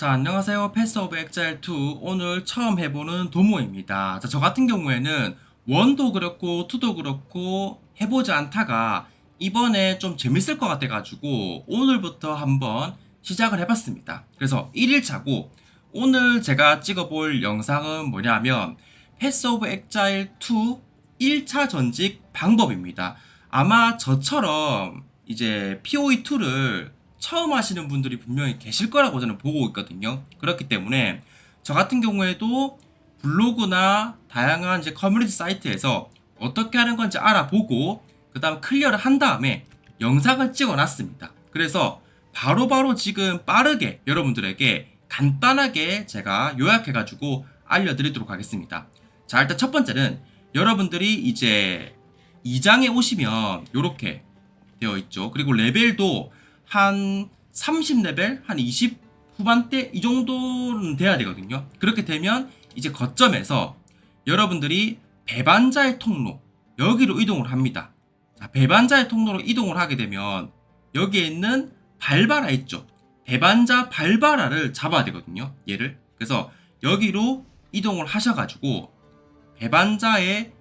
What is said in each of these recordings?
자, 안녕하세요. 패스 오브 엑자일 2 오늘 처음 해보는 도모입니다. 자, 저 같은 경우에는 원도 그렇고 투도 그렇고 해보지 않다가 이번에 좀 재밌을 것 같아가지고 오늘부터 한번 시작을 해봤습니다. 그래서 1일차고 오늘 제가 찍어볼 영상은 뭐냐면 패스 오브 엑자일 2 1차 전직 방법입니다. 아마 저처럼 이제 POE2를 처음 하시는 분들이 분명히 계실 거라고 저는 보고 있거든요. 그렇기 때문에 저 같은 경우에도 블로그나 다양한 이제 커뮤니티 사이트에서 어떻게 하는 건지 알아보고 그 다음 클리어를 한 다음에 영상을 찍어 놨습니다. 그래서 바로바로 지금 빠르게 여러분들에게 간단하게 제가 요약해가지고 알려드리도록 하겠습니다. 자, 일단 첫 번째는 여러분들이 이제 2장에 오시면 이렇게 되어 있죠. 그리고 레벨도 한 30레벨, 한 20 후반대 이 정도는 돼야 되거든요. 그렇게 되면 이제 거점에서 여러분들이 배반자의 통로 여기로 이동을 합니다. 자, 배반자의 통로로 이동을 하게 되면 여기에 있는 발바라 있죠. 배반자 발바라를 잡아야 되거든요. 얘를. 그래서 여기로 이동을 하셔가지고 배반자의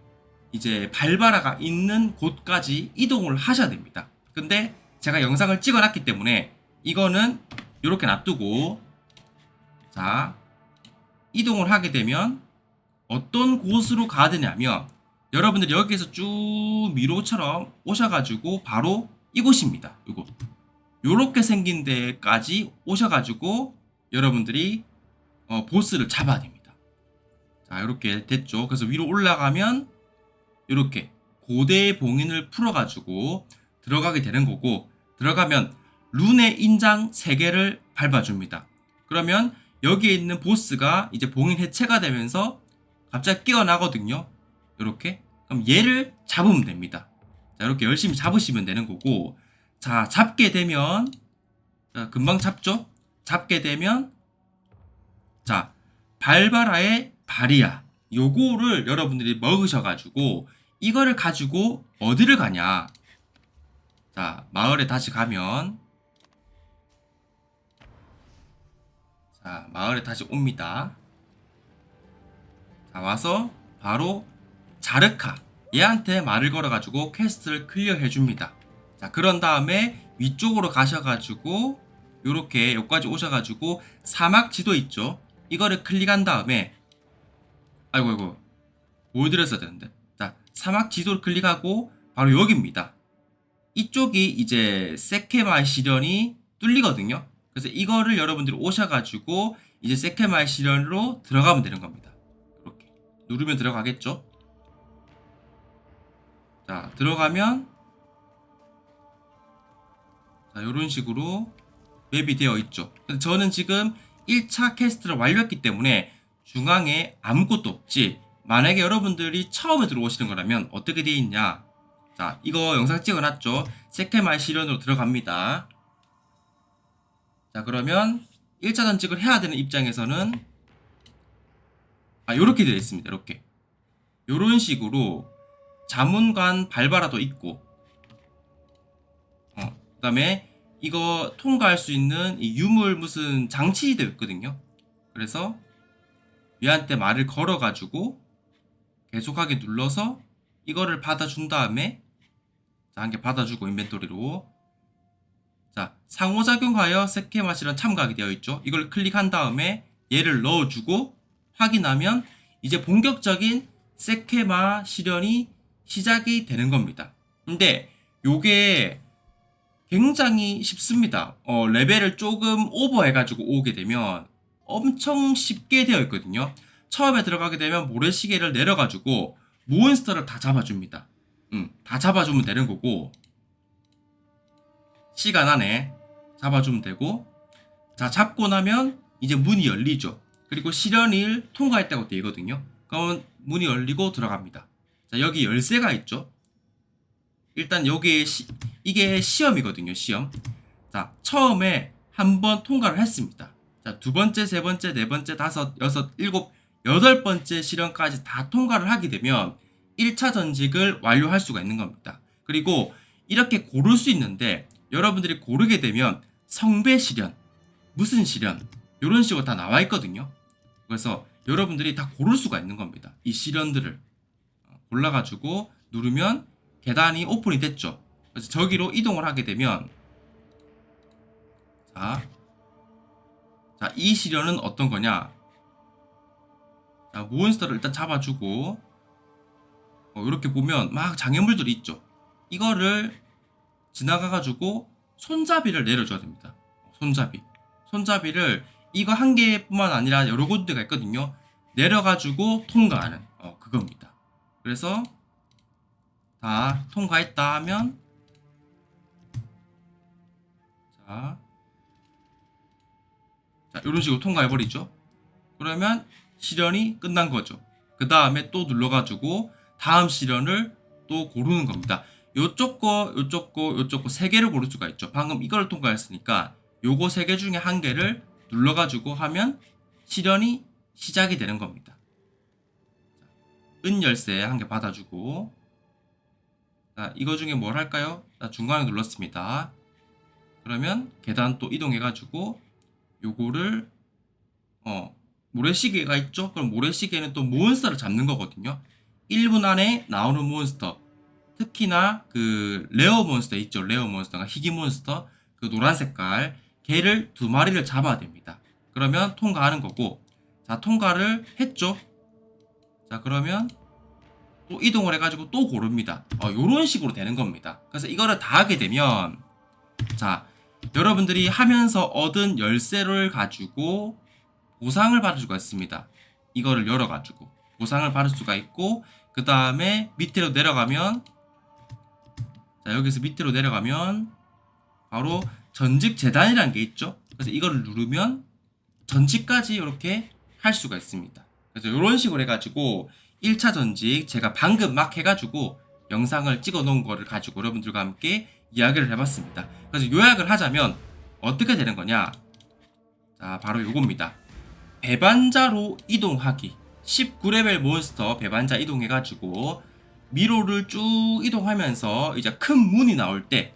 이제 발바라가 있는 곳까지 이동을 하셔야 됩니다. 근데 제가 영상을 찍어놨기 때문에 이거는 이렇게 놔두고 자 이동을 하게 되면 어떤 곳으로 가야 되냐면 여러분들이 여기에서 쭉 미로처럼 오셔가지고 바로 이곳입니다. 이곳 요렇게 생긴 데까지 오셔가지고 여러분들이 어, 보스를 잡아야 됩니다. 자 이렇게 됐죠. 그래서 위로 올라가면 이렇게 고대의 봉인을 풀어가지고 들어가게 되는 거고 들어가면 룬의 인장 3개를 밟아줍니다. 그러면 여기에 있는 보스가 이제 봉인 해체가 되면서 갑자기 깨어나거든요. 이렇게 그럼 얘를 잡으면 됩니다. 자 이렇게 열심히 잡으시면 되는 거고 자 잡게 되면 자, 금방 잡죠. 잡게 되면 자 발바라의 바리아 요거를 여러분들이 먹으셔가지고 이거를 가지고 어디를 가냐 자, 마을에 다시 가면 자, 마을에 다시 옵니다. 자, 와서 바로 자르카 얘한테 말을 걸어가지고 퀘스트를 클리어해 줍니다. 자, 그런 다음에 위쪽으로 가셔가지고 요렇게 여기까지 오셔가지고 사막 지도 있죠? 이거를 클릭한 다음에 아이고 아이고 보여드렸어야 되는데 자 사막 지도를 클릭하고 바로 여기입니다. 이쪽이 이제 세케마의 시련이 뚫리거든요. 그래서 이거를 여러분들이 오셔가지고 이제 세케마의 시련으로 들어가면 되는 겁니다. 이렇게 누르면 들어가겠죠? 자 들어가면 자 이런 식으로 맵이 되어 있죠. 저는 지금 1차 캐스트를 완료했기 때문에 중앙에 아무것도 없지. 만약에 여러분들이 처음에 들어오시는 거라면 어떻게 되어 있냐? 자, 이거 영상 찍어놨죠? 세케마의 시련으로 들어갑니다. 자, 그러면 1차 전직을 해야 되는 입장에서는 아, 요렇게 되어 있습니다. 이렇게. 요런 식으로 자문관 발바라도 있고 어, 그 다음에 이거 통과할 수 있는 이 유물 무슨 장치도 있거든요. 그래서 얘한테 말을 걸어가지고 계속하게 눌러서 이거를 받아준 다음에 자, 한 개 받아주고 인벤토리로 자 상호작용하여 세케마 실현 참가하게 되어 있죠. 이걸 클릭한 다음에 얘를 넣어주고 확인하면 이제 본격적인 세케마 실현이 시작이 되는 겁니다. 근데 요게 굉장히 쉽습니다. 어, 레벨을 조금 오버해가지고 오게 되면 엄청 쉽게 되어 있거든요. 처음에 들어가게 되면 모래시계를 내려가지고 몬스터를 다 잡아줍니다. 음, 다 잡아주면 되는 거고 시간 안에 잡아주면 되고 자 잡고 나면 이제 문이 열리죠. 그리고 실현일 통과했다고 되거든요. 그러면 문이 열리고 들어갑니다. 자 여기 열쇠가 있죠. 일단 여기 시, 이게 시험이거든요. 시험. 자 처음에 한 번 통과를 했습니다. 자 두 번째, 세 번째, 네 번째, 다섯, 여섯, 일곱, 여덟 번째 실현까지 다 통과를 하게 되면 1차 전직을 완료할 수가 있는 겁니다. 그리고 이렇게 고를 수 있는데 여러분들이 고르게 되면 성배 실현, 무슨 실현, 이런 식으로 다 나와 있거든요. 그래서 여러분들이 다 고를 수가 있는 겁니다. 이 시련들을 어, 골라가지고 누르면 계단이 오픈이 됐죠. 그래서 저기로 이동을 하게 되면 자, 자, 이 시련은 어떤 거냐? 자, 몬스터를 일단 잡아주고 어, 이렇게 보면 막 장애물들이 있죠. 이거를 지나가가지고 손잡이를 내려줘야 됩니다. 손잡이. 손잡이를 이거 한 개뿐만 아니라 여러 군데가 있거든요. 내려가지고 통과하는 어, 그겁니다. 그래서 다 통과했다 하면 자, 자 이런 식으로 통과해버리죠. 그러면 시련이 끝난 거죠. 그 다음에 또 눌러가지고 다음 시련을 또 고르는 겁니다. 요쪽 거, 요쪽 거, 요쪽 거 세 개를 고를 수가 있죠. 방금 이걸 통과했으니까 요거 세 개 중에 한 개를 눌러가지고 하면 시련이 시작이 되는 겁니다. 은 열쇠 한 개 받아주고 자, 이거 중에 뭘 할까요? 자, 중간에 눌렀습니다. 그러면 계단 또 이동해가지고 요거를 어 모래시계가 있죠? 그럼 모래시계는 또 몬스터를 잡는 거거든요. 1분 안에 나오는 몬스터 특히나 그 레어 몬스터 있죠. 레어 몬스터가 희귀 몬스터 그 노란 색깔 걔를 두 마리를 잡아야 됩니다. 그러면 통과하는 거고 자 통과를 했죠. 자 그러면 또 이동을 해가지고 또 고릅니다. 어, 요런 식으로 되는 겁니다. 그래서 이거를 다 하게 되면 자 여러분들이 하면서 얻은 열쇠를 가지고 보상을 받을 수가 있습니다. 이거를 열어가지고 보상을 받을 수가 있고 그 다음에 밑으로 내려가면 자 여기서 밑으로 내려가면 바로 전직 재단이라는 게 있죠. 그래서 이거를 누르면 전직까지 이렇게 할 수가 있습니다. 그래서 이런 식으로 해가지고 1차 전직 제가 방금 막 해가지고 영상을 찍어 놓은 거를 가지고 여러분들과 함께 이야기를 해봤습니다. 그래서 요약을 하자면 어떻게 되는 거냐? 자, 바로 요겁니다. 배반자로 이동하기. 19레벨 몬스터 배반자 이동해가지고 미로를 쭉 이동하면서 이제 큰 문이 나올 때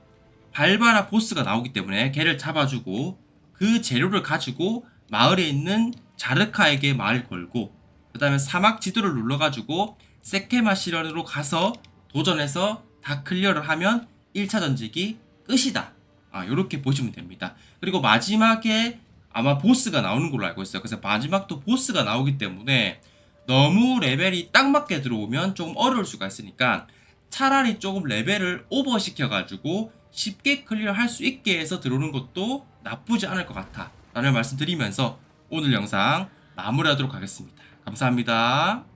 발바라 보스가 나오기 때문에 걔를 잡아주고 그 재료를 가지고 마을에 있는 자르카에게 말을 걸고 그 다음에 사막 지도를 눌러가지고 세케마 시련으로 가서 도전해서 다 클리어를 하면 1차 전직이 끝이다. 아, 요렇게 보시면 됩니다. 그리고 마지막에 아마 보스가 나오는 걸로 알고 있어요. 그래서 마지막도 보스가 나오기 때문에 너무 레벨이 딱 맞게 들어오면 조금 어려울 수가 있으니까 차라리 조금 레벨을 오버시켜가지고 쉽게 클리어 할 수 있게 해서 들어오는 것도 나쁘지 않을 것 같아. 라는 말씀 드리면서 오늘 영상 마무리하도록 하겠습니다. 감사합니다.